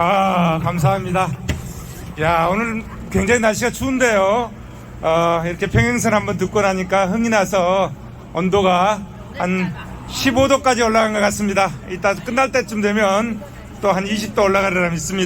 아, 감사합니다. 야, 오늘 굉장히 날씨가 추운데요. 어, 이렇게 평행선 한번 듣고 나니까 흥이 나서 온도가 한 15도까지 올라간 것 같습니다. 이따 끝날 때쯤 되면 또 한 20도 올라가리라 믿습니다.